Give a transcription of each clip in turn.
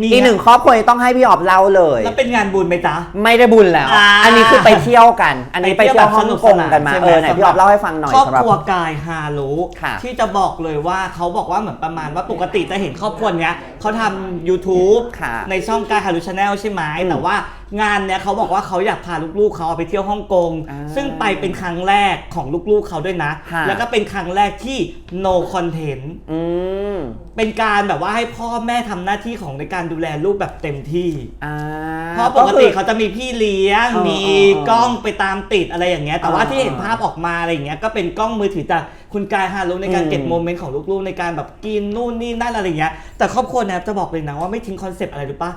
มีอีกหนึ่งครอบครัวนี้ต้องให้พี่ออฟเล่าเลย แล้วเป็นงานบุญไหมจ๊ะ ไม่ได้บุญแล้ว อ่าอันนี้คือไปเที่ยวกัน อันนี้ไปเที่ยวฮ่องกงกันมาใช่ไหเออไหนพี่ออฟเล่าให้ฟังหน่อยครอบสำหรับครัวกายฮารุค่ะที่จะบอกเลยว่าเขาบอกว่าเหมือนประมาณว่าปกติจะเห็นครอบครัวเนี้ยเขาทำ YouTube ค่ะในช่องกายฮารุชาแนลใช่ไหมอืมแต่ว่างานเนี้ยเขาบอกว่าเขาอยากพาลูกๆเขาเอาไปเที่ยวฮ่องกงอ่าซึ่งไปเป็นครั้งแรกของลูกๆเขาด้วยนะ ค่ะ แล้วก็เป็นครั้งแรกที่ no content อืม เป็นการแบบว่าให้พ่อแม่ทำหน้าที่ของในการดูแลลูกแบบเต็มที่ อ่าเพราะปกติเขาจะมีพี่เลี้ยง เออมีเออเออกล้องไปตามติดอะไรอย่างเงี้ย แต่ว่าเออที่เห็นภาพออกมาอะไรอย่างเงี้ย ก็เป็นกล้องมือถือจากคุณกายฮารุในการอืม เก็บโมเมนต์ของลูกๆในการแบบกินนู่นนี่นั่นอะไรอย่างเงี้ย แต่ครอบครัวเนี่ยจะบอกเลยนะว่าไม่ทิ้งคอนเซปต์อะไรหรือปะ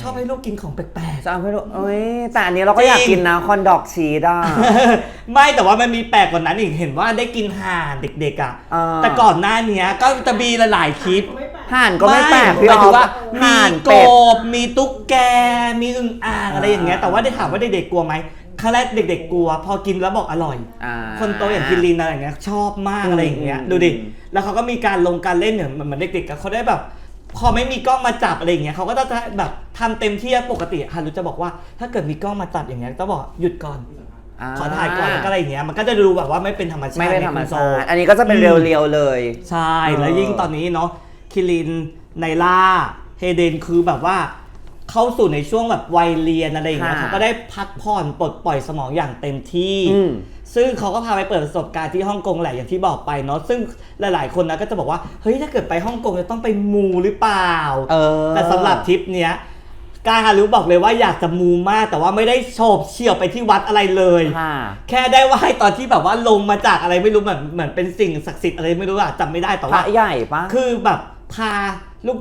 ชอบให้ลูกกินของแปลกจะเอาให้ดูเอ้ยแต่อันนี้เราก็จริงอยากกินนะคอนดอกชีสอะๆไม่แต่ว่ามันมีแปลกกว่านั้นอีกเห็นว่าได้กินห่านเด็กๆอะเออแต่ก่อนหน้าเนี้ยก็จะมีหลายๆคลิป ห่านก็ไม่แปลกพี่หอมายอถึฟงว่ามีห่านกเป็ด บมีตุ๊กแกมีอึ่งอ่างอะไรอย่างเงี้ยแต่ว่าได้ถามว่าเด็กๆกลัวไหมครั้งแรกเด็ก ๆ กลัว พอกินแล้วบอกอร่อย อ่า คนโตอย่างพิลินอะไรอย่างเงี้ยชอบมากอะไรอย่างเงี้ยอืมดูดิ แล้วเขาก็มีการลงการเล่นเนี่ยเหมือนเด็กๆอะเขาได้แบบ พอไม่มีกล้องมาจับอะไรอย่างเงี้ยเขาก็จะแบบทำเต็มที่ปกติฮารุจะบอกว่าถ้าเกิดมีกล้องมาจับอย่างเงี้ยต้องบอกหยุดก่อนขอถ่ายก่อนแล้วก็อะไรอย่างเงี้ยมันก็จะดูแบบว่าไม่เป็นธรรมชาติไม่เป็นธรรมคุณโซชาติอันนี้ก็จะเป็นเรียวๆเลย ใช่เออแล้วยิ่งตอนนี้เนาะ คิริน ไนล่า เฮเดนคือแบบว่าเข้าสู่ในช่วงแบบวัยเรียนอะไรอย่างเงี้ยค่ะ เขาก็ได้พักผ่อนปลดปล่อยสมองอย่างเต็มที่ อืม ซึ่งเขาก็พาไปเปิดประสบการณ์ที่ฮ่องกงแหละอย่างที่บอกไปเนาะซึ่งหลาย ๆ คนนะก็จะบอกว่าเฮ้ยถ้าเกิดไปฮ่องกงจะต้องไปมูหรือเปล่า เออ แต่สำหรับทริปเนี้ยกายฮารุบอกเลยว่าอยากจะมูมาก แต่ว่าไม่ได้โฉบเฉี่ยวไปที่วัดอะไรเลย ค่ะ แค่ได้ไหว้ตอนที่แบบว่าลงมาจากอะไรไม่รู้เหมือนเหมือนเป็นสิ่งศักดิ์สิทธิ์อะไรไม่รู้อะจำไม่ได้แต่พว่า ระใหญ่ปะ คือแบบ พา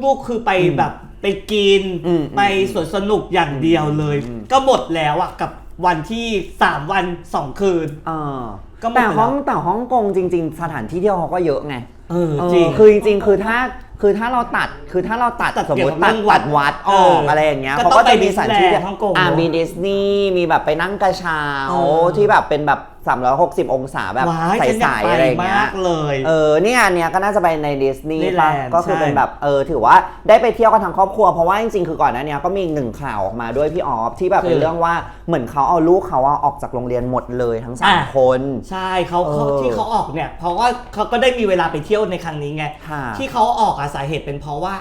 ลูกๆคือไปอืมแบบไปกิน อืมไปสวนสนุกอย่างเดียวเลย อืม ก็หมดแล้วอะกับวันที่ 3 วัน 2 คืน เออก็หมดแต่ไปแล้ว ห้องแต่ฮ่องกงจริง ๆ สถานที่เที่ยวเขาก็เยอะไงเออเออจริง คือจริงๆ คือถ้าคือถ้าเราตัดคือถ้าเราตัดตัดสมมติเกี่ยวกับตัดเรื่องวัวัดดวัดอเอออกอะไรอย่างเงี้ยก็เขาต้องก็จะมีสถานที่ไปดิสนีย์แลนด์ฮ่องกงอ่าเนอะมีดิสนีย์มีแบบไปนั่งกระเช้าเออ ที่แบบเป็นแบบ 360 องศาแบบว้ายใฉันอสยากๆไปอะไรอย่างเงี้ยมากเลย เออเนี่ยอันเนี้ยก็น่าจะไปในดิสนีย์ดิสนีย์ปะแลนด์ก็คือใช่เป็นแบบเออถือว่าได้ไปเที่ยวกันทั้งครอบครัว เพราะว่าจริงๆคือก่อนหน้าเนี้ยก็มีอีกหนึ่งข่าวออกมาด้วยพี่ออฟที่แบบเป็นเรื่องว่าเหมือนเขาเอาลูกเขาอะออกจากโรงเรียนหมดเลยทั้งสามคน ใช่เขาเขาเออ ที่เขาออกเนี่ย เพราะว่าเขาก็ได้มีเวลาไปเที่ยวในครั้งนี้ไง ค่ะ ที่เขาออกอะสาเหตุเป็นเพราะว่า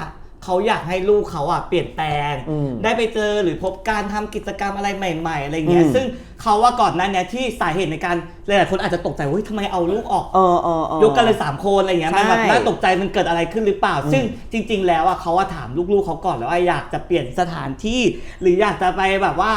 เขาอยากให้ลูกเขาอะเปลี่ยนแปลง อืมได้ไปเจอหรือพบการทำกิจกรรมอะไรใหม่ๆอะไรเงี้ยอืม ซึ่งเขาว่าก่อนหน้าเนี้ที่สาเหตุในการหลายๆคนอาจจะตกใจว่าเฮ้ยทำไมเอาลูกออก เออเออเออ ยกกันเลยสามคนอะไรเงี้ยมันแบบใช่น่าตกใจมันเกิดอะไรขึ้นหรือเปล่าอืมซึ่งจริง ๆ แล้วอะเขาว่าถามลูกๆเขาก่อนแล้วว่าอยากจะเปลี่ยนสถานที่ หรืออยากจะไปแบบว่า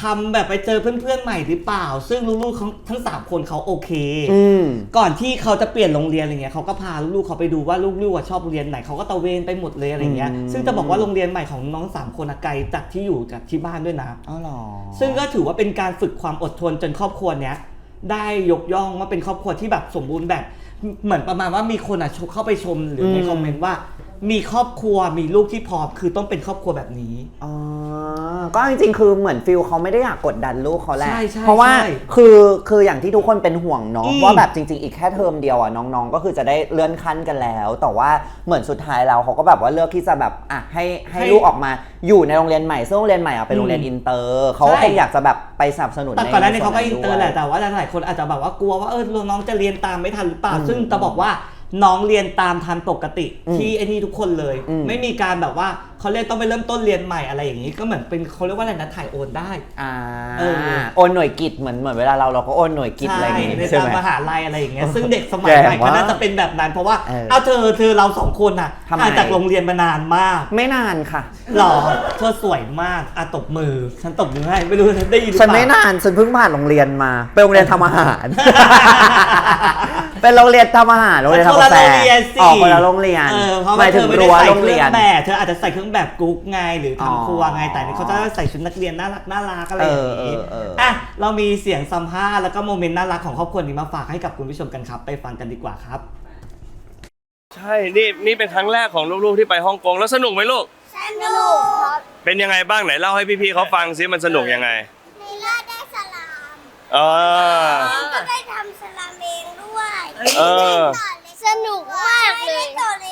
ทำแบบไปเจอเพื่อนๆใหม่หรือเปล่า ซึ่งลูกๆเขาทั้งสามคนเขาโอเค อืม ก่อนที่เขาจะเปลี่ยนโรงเรียนอะไรเงี้ยเขาก็พาลูกๆเขาไปดูว่าลูกๆอะชอบโรงเรียนไหนเขาก็ตะเวนไปหมดเลยอะไรเงี้ย อืม ซึ่งจะบอกว่าโรงเรียนใหม่ของน้องสามคนอะไกลจากที่อยู่จากที่บ้านด้วยนะ อ๋อเหรอ ซึ่งก็ถือว่าเป็นการฝึกความอดทนจนครอบครัวเนี้ยได้ยกย่องว่าเป็นครอบครัวที่แบบสมบูรณ์แบบ เหมือนประมาณว่ามีคนอะเข้าไปชมหรือในอืม คอมเมนต์ว่า มีครอบครัวมีลูกที่พร้อมคือต้องเป็นครอบครัวแบบนี้ อ๋อ ก็จริงๆ คือเหมือนฟิลเขาไม่ได้อยากกดดันลูกเขาแหละใช่ใช่เพราะว่าใช่คือคืออย่างที่ทุกคนเป็นห่วงเนาะอืม ว่าแบบจริง ๆ อีกแค่เทอมเดียวอะน้องๆ ก็คือจะได้เลื่อนขั้นกันแล้ว แต่ว่าเหมือนสุดท้ายแล้วเขาก็แบบว่าเลือกที่จะแบบอะให้ให้ลูกออกมาอยู่ในโรงเรียนใหม่ซึ่งโรงเรียนใหม่อะเป็นโรงเรียนอินเตอร์เขาก็คงอยากจะแบบไปสนับสนุนแต่ก่อนหน้านี้ใเขาก็อินเตอร์แหละด้วยแต่ว่าหลายๆคนอาจจะแบบว่ากลัวว่าเออน้องจะเรียนตามไม่ทันหรือเปล่าอืมซึ่งจะบอกว่าน้องเรียนตามทันปกติอืมที่ไอ้นี่ทุกคนเลยอืมไม่มีการแบบว่า เขาเรียกต้องไปเริ่มต้นเรียนใหม่อะไรอย่างนี้ก็เหมือนเป็นเขาเรียกว่าอะไรนะถ่ายโอนได้ อ่าเออ โอนหน่วยกิจเหมือนเหมือนเวลาเราเราก็โอนหน่วยกิจอะไรอย่างงี้ในใช่ตามไหม มหาลัยอะไรอย่างเงี้ยซึ่งเด็กสมัยแก่ใหม่ก็มากน่าจะเป็นแบบนั้นเพราะว่าเออเอาเธอเธอเราสองคนน่ะทำไม ห่างจากโรงเรียนมานานมากไม่นานค่ะ หรอเธอสวยมากอะตบมือ ฉันตบมือให้ไม่รู้เธอได้ยินหรือฉันเปไม่ล่านานฉันเพิ่งผ่านโรงเรียนมาเป็นโรงเรียนทำอาหาร เป็นโรงเรียนทำอาหารโรงเรียนคนทำละกาแฟโรงเรียนสิออกคนละโรงเรียนเออเพราะหว่ามายเธถึงอไม่ได้รั้วใส่โรงเครื่เรีอยน งแบบเธออาจจะใส่เครื่องแบบกุ๊กไงหรืออ๋อทำครัวไงแต่นี่เขาจะใส่ชุดนักเรียนน่ารักน่ารักอะไรอย่างนี้เออเออเอออ่อะเรามีเสียงสัมภาษณ์แล้วก็โมเมนต์น่ารักของครอบครัวนี้มาฝากให้กับคุณผู้ชมกันครับ ไปฟังกันดีกว่าครับ ใช่นี่นี่เป็นครั้งแรกของลูกๆที่ไปฮ่องกงแล้วสนุกไหมลูกสนุกครับเป็นยังไงบ้างไหนเล่าให้พี่ๆเขาฟังซิมันสนุกยังไงมีล่าได้สลามเออก็ได้ทำสลามเองด้วยเออสนุกมากเลย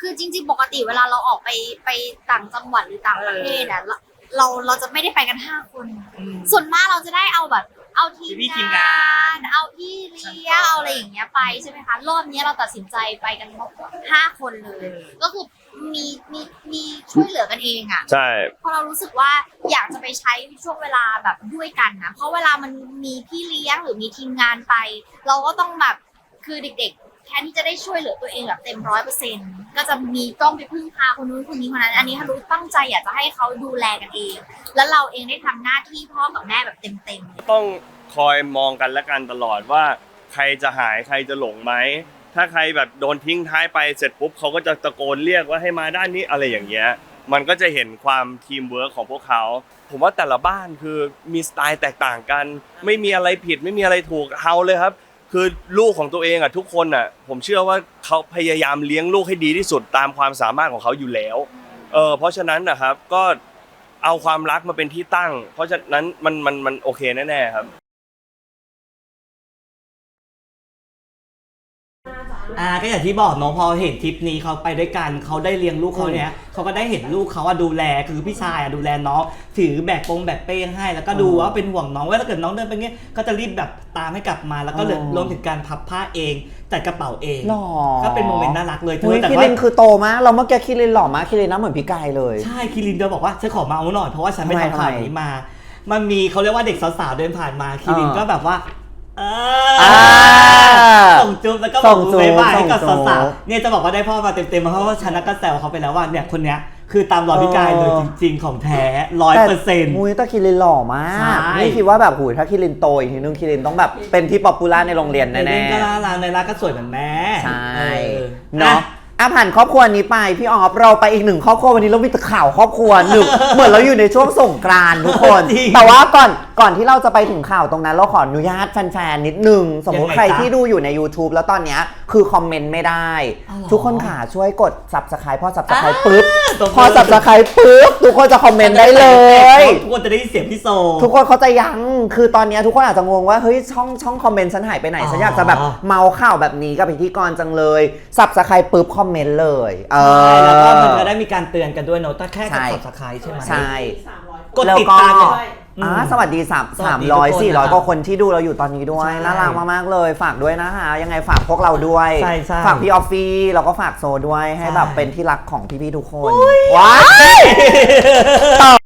คือจริง ๆ ปกติเวลาเราออกไปไปต่างจังหวัดหรือต่างประเทศอะเราเราเราจะไม่ได้ไปกันห้าคนส่วนมากเราจะได้เอาแบบ เอาทีมพี่ทีมงางานน เอาพี่เลี้ยงเอาอะไรอย่างเงี้ยไปใช่ไหมคะรอบนี้เราตัดสินใจไปกันห้าคนเลย ก็คือมีมีมีช่วยเหลือกันเองอะใช่ เพราะเรารู้สึกว่าอยากจะไปใช้ช่วงเวลาแบบด้วยกันนะ เพราะเวลามันมีพี่เลี้ยงหรือมีทีมงานไป เราก็ต้องแบบคือเด็กๆ แทนที่จะได้ช่วยเหลือตัวเองแบบเต็มร้อยเปอร์เซ็นต์ก็จะมีกล้องไปพึ่งพาคนนู้นคนนี้คนนั้น อันนี้ฮารุตั้งใจอยากจะให้เขาดูแลกันเอง แล้วเราเองได้ทำหน้าที่พ่อกับแม่แบบเต็มๆต้องคอยมองกันและกันตลอดว่า ใครจะหายใครจะหลงไหมถ้าใครแบบโดนทิ้งท้ายไปเสร็จปุ๊บเขาก็จะตะโกนเรียกว่าให้มาด้านนี้อะไรอย่างเงี้ยมันก็จะเห็นความทีมเวิร์กของพวกเขา ผมว่าแต่ละบ้านคือมีสไตล์แตกต่างกัน ไม่มีอะไรผิดไม่มีอะไรถูกเฮาเลยครับ คือลูกของตัวเองอะทุกคนอะ ผมเชื่อว่าเขาพยายามเลี้ยงลูกให้ดีที่สุดตามความสามารถของเขาอยู่แล้วเออเพราะฉะนั้นนะครับก็เอาความรักมาเป็นที่ตั้ง เพราะฉะนั้นมันมันมันโอเคแน่ๆครับ อ่าก็อย่างที่บอกเน้องพอเห็นทริปนี้เขาไปด้วยกันเขาได้เลี้ยงลูกเขาเนี้ยเขาก็ได้เห็นลูกเขาอะดูแลคือพี่ชายอะดูแลน้องถือแบกปงแบกเป้ให้ แล้วก็ดูว่าเป็นห่วงน้องว่าถ้าเกิดน้องเดินไปเงี้ยก็จะรีบแบบตามให้กลับมาแล้วก็เลยอ๋อรวมถึงการพับผ้าเองจัดกระเป๋าเองหล่อก็เป็นโมเมนต์น่ารักเลยเธเฮ้อยแต่คิว่า รินคือโตมากเราเมื่อกี้คิรินหล่อมากคิรินหน้าเหมือนพี่กายเลย ใช่คิรินเดินบอกว่าฉันขอมาเอาหน่อยเพราะว่าฉันไม่ทำไมทำข่าวทำไมนี้มา มันมีเขาเรียกว่าเด็กสาวๆเดินผ่านมาคิรินอ่าก็แบบว่าเอออ่า ส่งจุ๊บแล้วก็ส่บอกงจุ๊บบ๊ายบายให้กับส่งจุ๊บ สาวๆเนี่ยจะบอกว่าได้พ่อมาเต็มๆเพราะว่าฉันน่ะก็แซวเขาไปแล้วว่าเนี่ยคนเนี้ยคือตามรอยพี่กายเลยเออจริง ๆ ของแท้ร้อยเปอร์เซ็นต์ มุ้ยแต่คิรินหล่อมาใช่ ก นี่คิดว่าแบบหูยถ้าคิรินโตอีกทีนึงคิรินต้องแบบเป็นที่ป๊อปปูล่าในโรงเรียนในแน่ เล่นก็ๆน่ารักในรักก็สวยเหมือนแม่ใช่เออเนาะ อ่ะผ่านครอบครัวนี้ไปพี่ออฟเราไปอีกหนึ่งครอบครัววันนี้เรามีแต่ข่าวครอบครัวหนึ่ง เหมือนเราอยู่ในช่วงสงกรานต์ทุกคน จริงแต่ว่าก่อนก่อนที่เราจะไปถึงข่าวตรงนั้น เราขออนุญาตแฟนๆนิดนึง สมมติยังไงใครจ๊ะที่ดูอยู่ใน YouTube แล้วตอนเนี้ยคือคอมเมนต์ไม่ได้อ้าวเหรอทุกคนค่ะช่วยกด subscribe พอ subscribe ปุ๊บตรงพอ subscribe ปุ๊บทุกคนจะคอมเมนต์ได้เลย ทุกคนจะได้ยินเสียงพี่โซ ทุกคนเขาใจยัง คือตอนเนี้ยทุกคนอาจจะงงว่า เฮ้ย ช่องช่องคอมเมนต์ฉันหายไปไหนอ๋อฉันอยากจะแบบเมาข่าวแบบนี้กับพิธีกรจังเลย สับสไครปุ๊บคอมเมนต์เลย เออใช่แล้วก็มันจะได้มีการเตือนกันด้วยเนอะถ้าแค่กใช่ด subscribe ใช่ไหม ใช่กดแล้วติดก็ตามเนี่ยอ่าอืมสวัสดีสามสวัสาสมดีร้อยทุกคนสี่ร้อยนะครับกว่าคนที่ดูเราอยู่ตอนนี้ด้วย ใช่น่ารักมาก ๆ เลย ฝากด้วยนะคะ ยังไงฝากพวกเราด้วย ใช่ใช่ฝากพี่ออฟฟี่แล้วก็ฝากโซด้วยให้ใช่แบบเป็นที่รักของพี่ ๆ ทุกคนว้ายต่อ